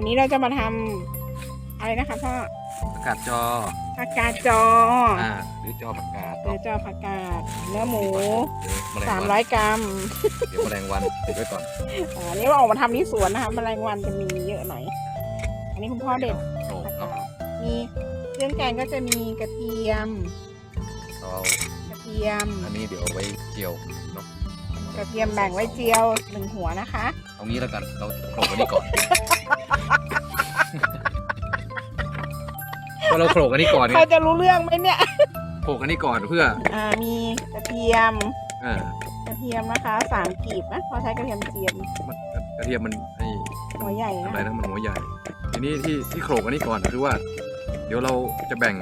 วันนี้เราจะมาทำอะไรนะคะพ่อผักกาดจอผักกาดจออ่าหรือจอผักกาดหรือจอผักกาดเนื้อหมูเดี๋ยวแมลงสามวันร้อยกรัมเดี๋ยวแมลงวันติดไว้ก่อนอ่าอันนี้เราออกมาทำที่สวนนะคะแมลงวันจะมีเยอะหน่อย อันนี้คุณพ่อเด็ดโอ้ผักเนาะกาดมีเครื่องแกงก็จะมีกระเทียมเอากระเทียม อันนี้เดี๋ยวเอาไว้เจียวเนาะกระเทียมแบ่งไว้เจียวหนึ่งหัวนะคะ เอางี้แล้วกันเราโขลกอันนี้ก่อน พอเราโขลกอันนี้ก่อนเนี่เขายจะรู้เรื่องไหมเนี่ยโขลกอันนี้ก่อนเพื่ออ่ามีกระเทียมอ่ากระเทียมนะคะสามกีบนะพอใช้กระเทียมเจียมมันกระเทียมมันไอ้หัวใหญ่อะไรนะนะมันหัวใหญ่ ทีนี้ที่ที่โขลกอันนี้ก่อนคือว่า เดี๋ยวเราจะแบ่ง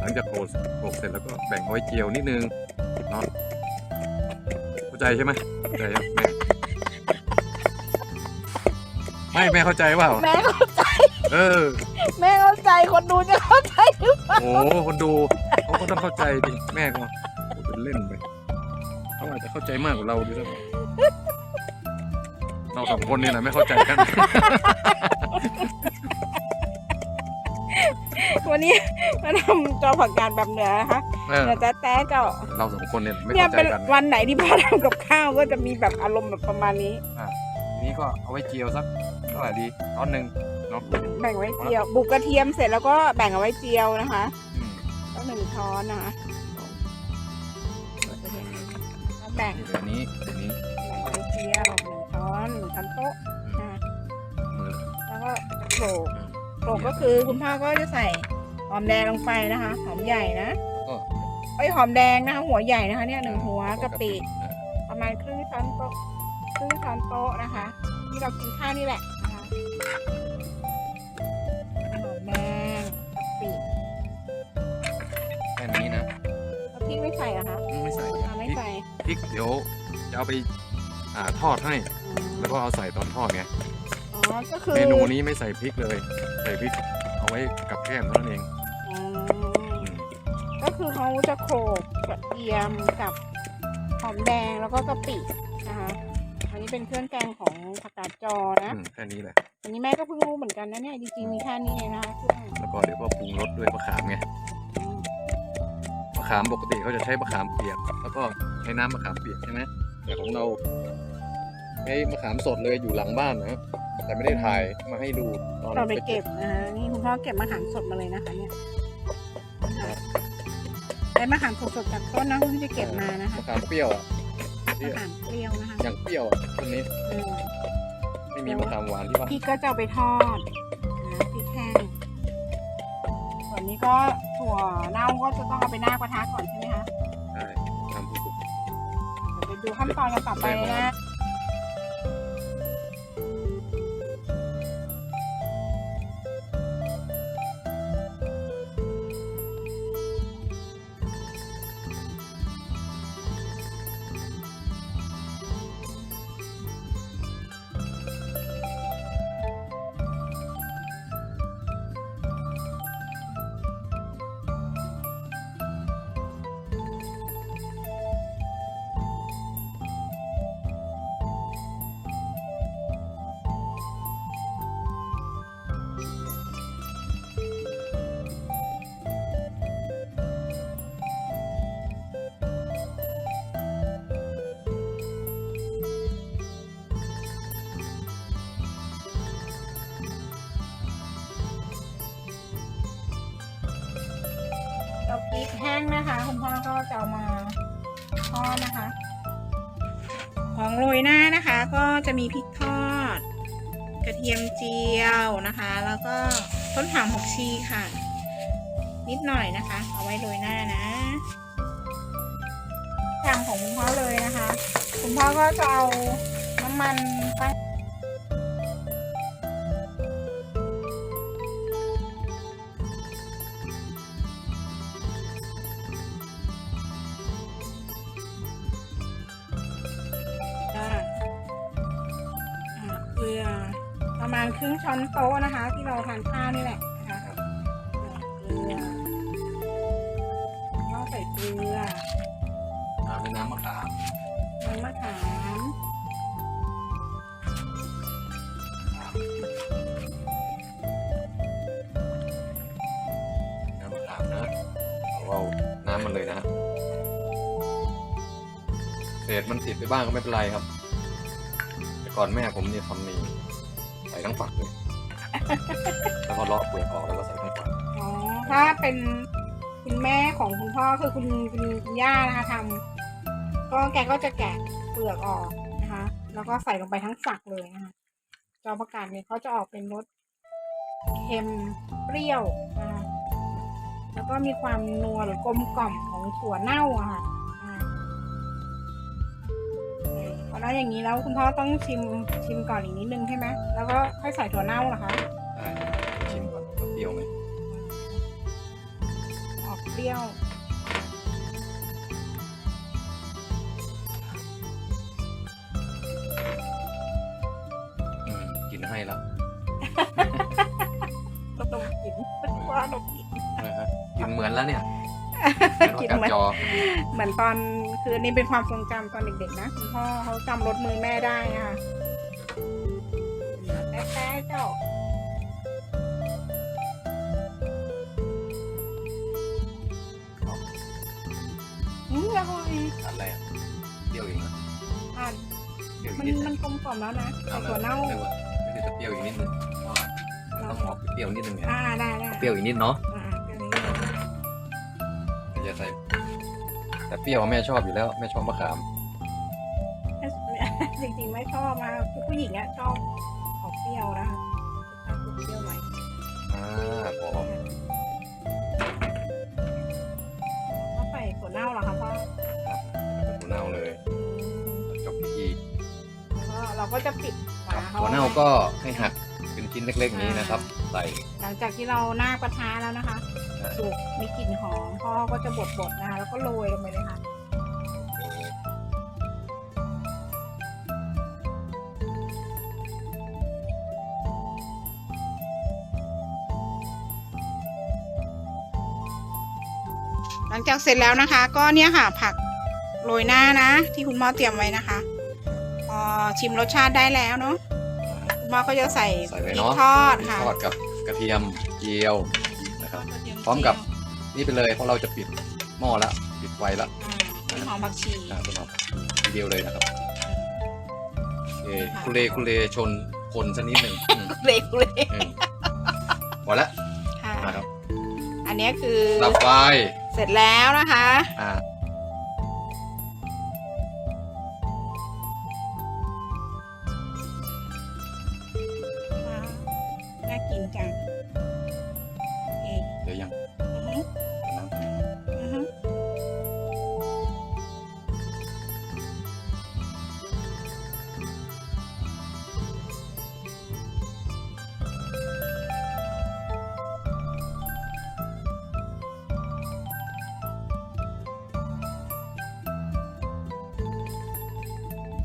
หลังจากโขลกโขลกเสร็จแล้วก็แบ่งเอาไว้เจียวนิดนึงเนาะเข้าใจใช่ไหมเข้าใจครับแม่ไม่แม่เข้าใจเปล่า แม่เข้าใจ เออ แม่เข้าใจคนดูจะเข้าใจหรือเปล่าโอ้โหคนดูเขาก็ต้องเข้าใจดิแม่ก็เป็นเล่นไปเขาอาจจะเข้าใจมากกว่าเราด้วยซ้ำเราสองคนเนี่ยนะไม่เข้าใจกัน วันนี้มาทำจอผักกาดแบบเหนือนะคะเออเหนือแต๊ะๆเจ้าเราสองคนเนี่ยไม่เนี่ยเข้าใจเป็นกันวันไหนที่พ่อทำกับข้าวก็จะมีแบบอารมณ์แบบประมาณนี้ทีนี้ก็เอาไว้เจียวสักเท่าไหร่ดีช้อนหนึ่ง เนาะแบ่งไว้เจียว บุกกระเทียมเสร็จแล้วก็แบ่งเอาไว้เจียวนะคะอืมก็หนึ่งช้อนนะคะแล้วแบ่งเดี๋ยวนี้เดี๋ยวนี้แบ่งไว้เจียวหนึ่งช้อนหนึ่งช้อนโต๊ะนะคะมือแล้วก็โขลกโขลกก็คือคุณพ่อก็จะใส่หอมแดงลงไปนะคะหอมใหญ่นะก็ไอยหอมแดงนะคะหัวใหญ่นะคะ เนี่ยหนึ่งหัวกะปิอ่าประมาณครึ่งช้อนโต๊ะครึ่งช้อนโต๊ะนะคะ ที่เรากินข้าวนี่แหละนะคะ ริกเดี๋ยวจะเอาไปอ่าทอดให้อืมแล้วก็เอาใส่ตอนทอดไงอ๋อก็คือเมนูนี้ไม่ใส่พริกเลย ใส่พริกเอาไว้กับแก้มเท่านั้นเองอืมอืมก็คือเขาจะโขลกกระเทียมกับหอมแดงแล้วก็กะปินะคะอันนี้เป็นเครื่องแกงของผักกาดจอนะ อืมแค่นี้แหละ อันนี้แม่ก็เพิ่งรู้เหมือนกันนะเนี่ยจริงๆมีแค่นี้เองนะคะเครื่อง แล้วก็เดี๋ยวก็ปรุงรสด้วยมะขามไงอืมมะขามปกติเขาจะใช้มะขามเปียก แล้วก็ใช้น้ำมะขามเปียกใช่ไหมแต่ของเราใช้มะขามสดเลยอยู่หลังบ้านนะครับแต่ไม่ได้ถ่ายมาให้ดูตอนเราไปเก็บนะคะนี่คุณพ่อเก็บมะขามสดมาเลยนะคะเนี่ยได้มะขามสดๆจากต้นนะเพิ่งจะเก็บมานะคะมะขามเปรี้ยวอะที่มะขามเปรี้ยวนะคะอย่างเปรี้ยวอะต้นนี้อืมไม่มีมะขามหวานที่บ้านพริกก็จะเอาไปทอดนะพริกแห้งส่วนนี้ก็ ถั่วเน่าก็จะต้องเอาไปหน้ากระทะก่อนใช่ไหมคะใช่ทำสุกเดี๋ยวไปดูขั้นตอนกันต่อไปเลยนะ งนะคะคุณพ่อก็จะเอามาทอดนะคะ ของโรยหน้านะคะ ก็จะมีพริกทอด กระเทียมเจียวนะคะ แล้วก็ต้นหอมผักชีค่ะ นิดหน่อยนะคะ เอาไว้โรยหน้านะทางของคุณพ่อเลยนะคะ คุณพ่อก็จะเอาน้ำมันตั้ง ณครึ่งช้อนโต๊ะนะคะ ที่เราทานข้าวนี่แหละนะคะเราใส่เกลือตามน้ำมะขามน้ำมะขามน้ำมะขามนะเราน้ำมันเลยนะเศษมันติดไปบ้างก็ไม่เป็นไรครับ แต่ก่อนแม่ผมเนี่ยทำนี่ ทั้งฝักเลย แล้วก็เลาะเปลือกออกแล้วก็ใส่ทั้งฝักอ๋อถ้าเป็นคุณแม่ของคุณพ่อคือคุณคุณคุณย่านะคะทำก็แกก็จะแกะเปลือกออกนะคะ แล้วก็ใส่ลงไปทั้งฝักเลยนะคะจอประกาศเนี่ยเขาจะออกเป็นรสเค็มเปรี้ยวนะคะแล้วก็มีความนัวหรือกลมกล่อมของถั่วเน่าอะค่ะ แล้วอย่างนี้แล้วคุณพ่อต้องชิมชิมก่อนอีกนิดนึงใช่ไหมแล้วก็ค่อยใส่ถั่วเน่าเหรอคะได้ชิมก่อนว่าเปรี้ยวไหมออกเปรี้ยว อืมกินให้แล้วก็ต้องกินว่าต้องกินนะฮะกินเหมือนแล้วเนี่ย กินกัเหมือนจอเหมือนตอนคืออันนี่เป็นความทรงจำตอนเด็กๆนะคุณพ่อเขาจำรถมือแม่ได้นะคะแป๊ะๆเจ้าอืมอร่อยอะไรอะเปรี้ยวอีกนะอะเปรี้ยวอีมักนนิดมันกลมกล่อมแล้วนะเอาถั่วเน่าไม่ว่าไม่ได้จะเปรี้ยวอีกนิดนึงเพราะว่ามันต้องออกเปรี้ยวนิดนึงไงอ่าได้ได้เปรี้ยวอีกนิดเนาะ เปรี้ยวแม่ชอบอยู่แล้วแม่ชอบมะขาม จริงๆไม่ชอบมาผู้หญิงอะชอบออกเปรี้ยวนะคะชอบเปรี้ยวหน่อยอ่าพอเขาใส่ถั่วเน่าเหรอคะพ่อถั่วเน่าเลยจบพิธีแล้วก็เราก็จะปิดฝาเขาถั่วเน่าก็ให้หักเป็นชิ้นเล็กๆนี้นะครับ ใส่ หลังจากที่เราหน้ากระทะแล้วนะคะอ่าสุกมีกลิ่นหอมพ่อก็จะบดๆนะคะแล้วก็โรยลงไปเลยค่ะหลังจากเสร็จแล้วนะคะ ก็เนี่ยค่ะผักโรยหน้านะ ที่คุณพ่อเตรียมไว้นะคะพอชิมรสชาติได้แล้วเนาะคุณพ่อก็จะใส่ใส่ไปพริกเนาะทอดค่ะทอดกับ กระเทียมเจียวนะครับ พร้อมกับนี่ไปเลยเพราะเราจะปิดหม้อละปิดไฟละอ่าหอมผักชีอ่าสำหรับทีเดียวเลยนะครับโอเคคุเลคุเลชนคนสักนิดหนึ่งอืมเล็กเลยอืมพอละค่ะนะครับ อันเนี้ยคือดับไฟเสร็จแล้วนะคะ อ่า น่า